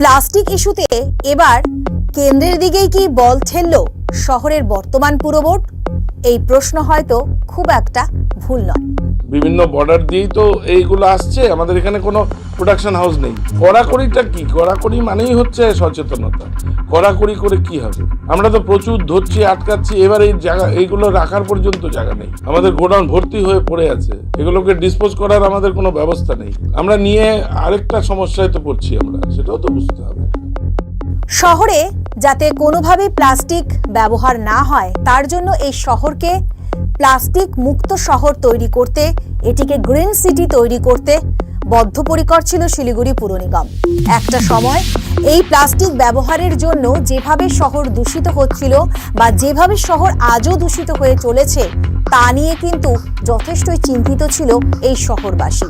Plastic ইস্যুতে এবার কেন্দ্রের দিকেই কি বল ঠেলল শহরের বর্তমান পুরবোর্ড? এই প্রশ্ন হয়তো খুব একটা ভুল নয়। বিভিন্ন বর্ডার দিয়েই তো এইগুলো আসছে আমাদের এখানে কোনো প্রোডাকশন হাউস নেই। কড়াকড়িটা কি? কড়াকড়ি মানেই হচ্ছে সচেতনতা। কড়াকড়ি করে কি হবে? আমরা তো প্রচুর ধরছি আটকাচ্ছি এবার এই জায়গা এইগুলো রাখার পর্যন্ত জায়গা নেই। আমাদের গোডাউন ভর্তি হয়ে পড়ে আছে। এগুলোকে ডিসপোজ করার আমাদের কোনো ব্যবস্থা নেই। আমরা নিয়ে আরেকটা সমস্যায় তো পড়ছি আমরা সেটাও তো বুঝতে হবে। শহরে যাতে কোনোভাবে প্লাস্টিক ব্যবহার না হয়, তার জন্য এই শহরকে প্লাস্টিক মুক্ত শহর তৈরি করতে, এটিকে গ্রিন সিটি তৈরি করতে বদ্ধপরিকর ছিল শিলিগুড়ি পুর নিগম। একটা সময় এই প্লাস্টিক ব্যবহারের জন্য যেভাবে শহর দূষিত হচ্ছিল বা যেভাবে শহর আজও দূষিত হয়ে চলেছে, তা নিয়ে কিন্তু যথেষ্টই চিন্তিত ছিল এই শহরবাসী।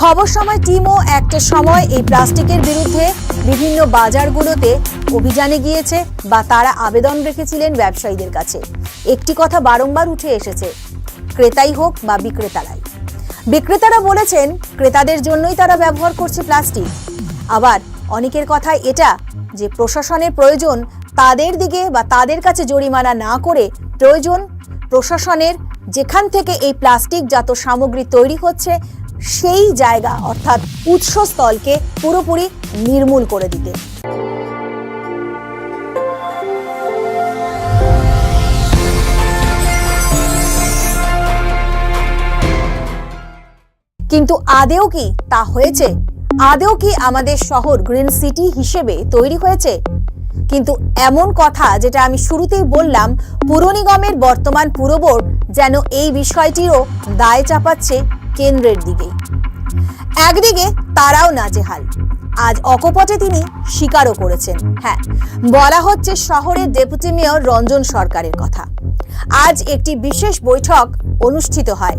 খবর সময় টিমও একটা সময় এই প্লাস্টিকের বিরুদ্ধে বিভিন্ন বাজারগুলোতে অভিযানে গিয়েছে বা তারা আবেদন রেখেছিলেন ব্যবসায়ীদের কাছে। একটি কথা বারংবার উঠে এসেছে, ক্রেতাই হোক বা বিক্রেতারাই। বিক্রেতারা বলেছেন, ক্রেতাদের জন্যই তারা ব্যবহার করছে প্লাস্টিক। আবার অনেকের কথা এটা যে প্রশাসনের প্রয়োজন তাদের দিকে বা তাদের কাছে জরিমানা না করে প্রয়োজন প্রশাসনের যেখান থেকে এই প্লাস্টিকজাত সামগ্রী তৈরি হচ্ছে সেই জায়গা, অর্থাৎ উৎসস্থলকে পুরোপুরি নির্মূল করে দিতে। কিন্তু আদেও কি তা হয়েছে? আদেও কি আমাদের শহর গ্রিন সিটি হিসেবে তৈরি হয়েছে? কিন্তু এমন কথা যেটা আমি শুরুতেই বললাম, পুর নিগমের বর্তমান পুরবোর্ড যেন এই বিষয়টিরও দায় চাপাচ্ছে কেন্দ্রের দিকেই। একদিকে তারাও নাজেহাল। আজ অকপটে তিনি স্বীকারও করেছেন। হ্যাঁ বলা হচ্ছে শহরের ডেপুটি মেয়র রঞ্জন সরকারের কথা। আজ একটি বিশেষ বৈঠক অনুষ্ঠিত হয়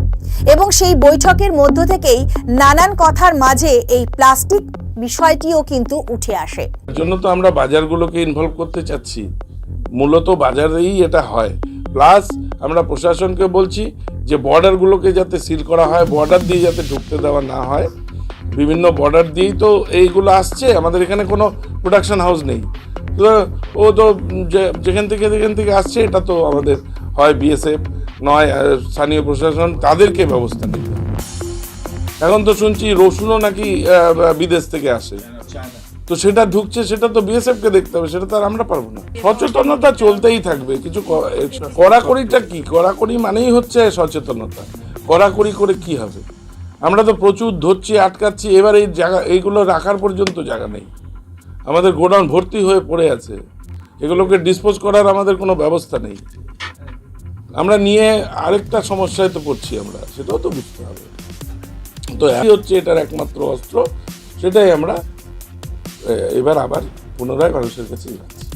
এবং সেই বৈঠকের মধ্য থেকেই নানান কথার মাঝে এই প্লাস্টিক বিষয়টিও কিন্তু উঠে আসে। জন্য তো আমরা বাজারগুলোকে ইনভলভ করতে চাচ্ছি। মূলত বাজারেই এটা হয়। প্লাস আমরা প্রশাসনকে বলছি যে বর্ডারগুলোকে যাতে সিল করা হয় বর্ডার দিয়ে যাতে ঢুকতে দেওয়া না হয়, বিভিন্ন বর্ডার দিয়েই তো এইগুলো আসছে। আমাদের এখানে কোনো প্রোডাকশন হাউস নেই। ও তো যেখান থেকে যেখান থেকে আসছে, এটা তো আমাদের হয় বিএসএফ নয় স্থানীয় প্রশাসন, তাদেরকে ব্যবস্থা নিতে এখন তো শুনছি রসুনও নাকি বিদেশ থেকে আসে। তো সেটা ঢুকছে, সেটা তো বিএসএফ কে দেখতে হবে, সেটা তো আর আমরা পারব না। সচেতনতা চলতেই থাকবে, কিছু কড়াকড়িটা কি? কড়াকড়ি মানেই হচ্ছে সচেতনতা। কড়াকড়ি করে কি হবে? আমরা তো প্রচুর ধরছি, আটকাচ্ছি, এবার এই জায়গা এইগুলো রাখার পর্যন্ত জায়গা নেই। আমাদের গোডাউন ভর্তি হয়ে পড়ে আছে। এগুলোকে ডিসপোজ করার আমাদের কোনো ব্যবস্থা নেই। আমরা নিয়ে আরেকটা সমস্যায় তো পড়ছি আমরা, সেটাও তো বুঝতে হবে। তো হচ্ছে এটার একমাত্র অস্ত্র, সেটাই আমরা এবার আবার পুনরায় মানুষের কাছে যাচ্ছি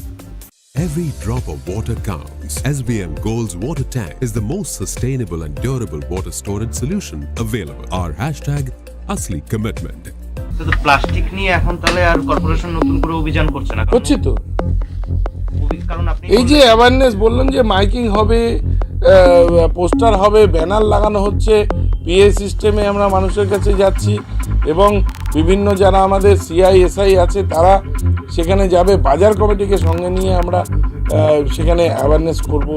Every drop of water counts. SBM Gold's water tank is the most sustainable and durable water storage solution available. Our hashtag Asli Commitment. তো প্লাস্টিক নিয়ে এখন তাহলে আর কর্পোরেশন নতুন করে অভিযান করছে না হচ্ছে তো কারণ আপনি এই যে অ্যাওয়ারনেস বললেন যে মাইকিং হবে পোস্টার হবে ব্যানার লাগানো হচ্ছে পিএ সিস্টেমে আমরা মানুষের কাছে যাচ্ছি এবং বিভিন্ন যারা আমাদের সিআই এসআই আছে তারা সেখানে যাবে। বাজার কমিটিকে সঙ্গে নিয়ে আমরা সেখানে অ্যাওয়ারনেস করব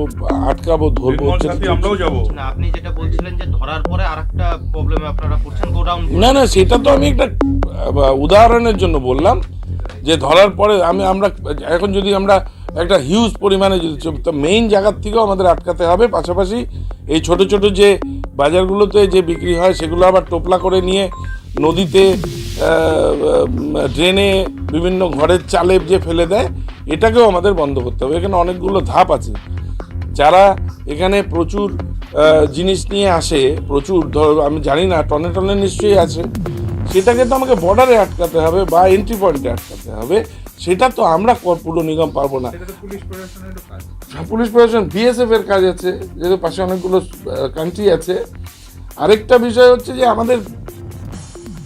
আটকাবো ধরবো সাথী আমরাও যাব। না আপনি যেটা বলছিলেন যে ধরার পরে আরেকটা প্রবলেমে আপনারা পড়ছেন গোডাউন না না সেটা তো আমি একটা উদাহরণের জন্য বললাম যে ধরার পরে আমি আমরা এখন যদি আমরা একটা হিউজ পরিমাণে যদি মেইন জায়গার থেকেও আমাদের আটকাতে হবে। পাশাপাশি এই ছোট ছোট যে বাজারগুলোতে যে বিক্রি হয় সেগুলো আবার টোপলা করে নিয়ে নদীতে ড্রেনে বিভিন্ন ঘরের চালে যে ফেলে দেয় এটাকেও আমাদের বন্ধ করতে হবে। এখানে অনেকগুলো ধাপ আছে। যারা এখানে প্রচুর জিনিস নিয়ে আসে প্রচুর ধর আমি জানি না টনে টনে নিশ্চয়ই আছে। সেটাকে তো আমাকে বর্ডারে আটকাতে হবে বা এন্ট্রি পয়েন্টে আটকাতে হবে। সেটা তো আমরা পুরো নিগম পারব না। হ্যাঁ, পুলিশ প্রশাসন বিএসএফ এর কাজ আছে যেহেতু পাশে অনেকগুলো কান্ট্রি আছে। আরেকটা বিষয় হচ্ছে যে আমাদের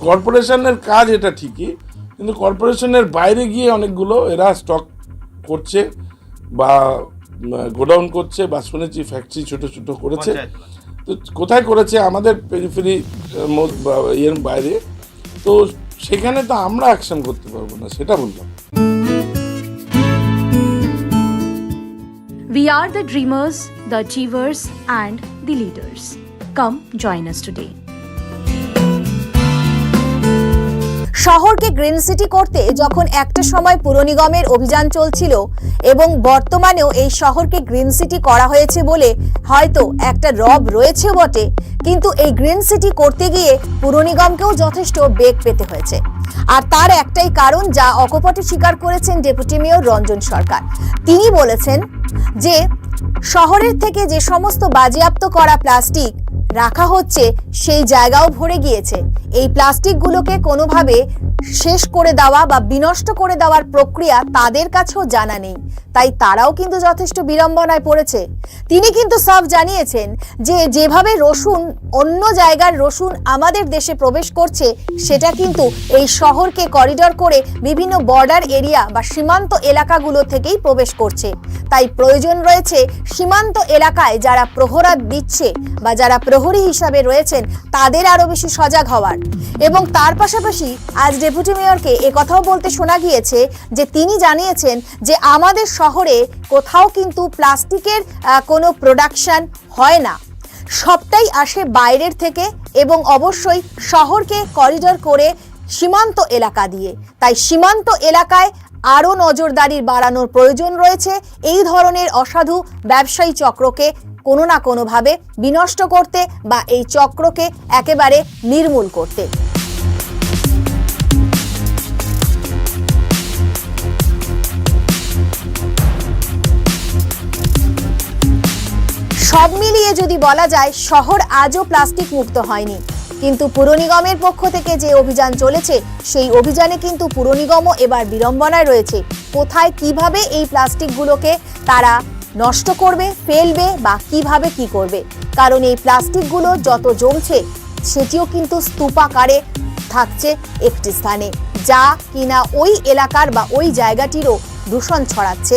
কর্পোরেশনের কাজ এটা ঠিকই কিন্তু কর্পোরেশনের বাইরে গিয়ে অনেকগুলো এরা স্টক করছে বা গোডাউন করছে বা শুনেছি ফ্যাক্টরি ছোট ছোট করেছে। তো কোথায় করেছে? আমাদের পেরিফেরি ইয়ের বাইরে। তো সেখানে তো আমরা অ্যাকশন করতে পারব না সেটা বললাম। We are the dreamers, the achievers, and the leaders. Come join us today. শহরকে গ্রিন সিটি করতে যখন একটা সময় পুর নিগমের অভিযান চলছিল এবং বর্তমানেও এই শহরকে গ্রিন সিটি করা হয়েছে বলে হয়তো একটা রব রয়েছে বটে, কিন্তু এই গ্রিন সিটি করতে গিয়ে পুর নিগমকেও যথেষ্ট বেগ পেতে হয়েছে। আর তার একটাই কারণ যা অকপটে স্বীকার করেছেন ডেপুটি মেয়র রঞ্জন সরকার। তিনি বলেছেন যে, শহরের থেকে যে সমস্ত বাজেয়াপ্ত করা প্লাস্টিক রাখা হচ্ছে সেই জায়গাও ভরে গিয়েছে। এই প্লাস্টিকগুলোকে কোনোভাবে শেষ করে দেওয়া বা বিনষ্ট করে দেওয়ার প্রক্রিয়া তাদের কাছেও জানা নেই। তাই তারাও কিন্তু যথেষ্ট বিড়ম্বনায় পড়েছে। তিনি কিন্তু সব জানিয়েছেন যে যেভাবে রসুন, অন্য জায়গার রসুন আমাদের দেশে প্রবেশ করছে, সেটা কিন্তু এই শহরকে করিডর করে বিভিন্ন বর্ডার এরিয়া বা সীমান্ত এলাকাগুলো থেকেই প্রবেশ করছে। তাই প্রয়োজন রয়েছে সীমান্ত এলাকায় যারা প্রহরা দিচ্ছে বা যারা প্রহরী হিসাবে রয়েছেন, তাদের আরও বেশি সজাগ হওয়ার। এবং তার পাশাপাশি আজ ডেপুটি মেয়রকে কথাও বলতে শোনা গিয়েছে যে তিনি জানিয়েছেন যে আমাদের শহরে কোথাও কিন্তু প্লাস্টিকের কোনো প্রোডাকশান হয় না। সবটাই আসে বাইরের থেকে এবং অবশ্যই শহরকে করিডর করে সীমান্ত এলাকা দিয়ে। তাই সীমান্ত এলাকায় আরও নজরদারি বাড়ানোর প্রয়োজন রয়েছে। এই ধরনের অসাধু ব্যবসায়ী চক্রকে কোনো না কোনোভাবে বিনষ্ট করতে বা এই চক্রকে একেবারে নির্মূল করতে। সব মিলিয়ে যদি বলা যায়, শহর আজও প্লাস্টিক মুক্ত হয়নি। কিন্তু পুর নিগমের পক্ষ থেকে যে অভিযান চলেছে, সেই অভিযানে কিন্তু পুর নিগমও এবার বিড়ম্বনায় রয়েছে। কোথায় কীভাবে এই প্লাস্টিকগুলোকে তারা নষ্ট করবে, ফেলবে বা কীভাবে কি করবে? কারণ এই প্লাস্টিকগুলো যত জমছে, সেটিও কিন্তু স্তূপাকারে থাকছে একটি স্থানে, যা কিনা ওই এলাকার বা ওই জায়গাটিরও দূষণ ছড়াচ্ছে।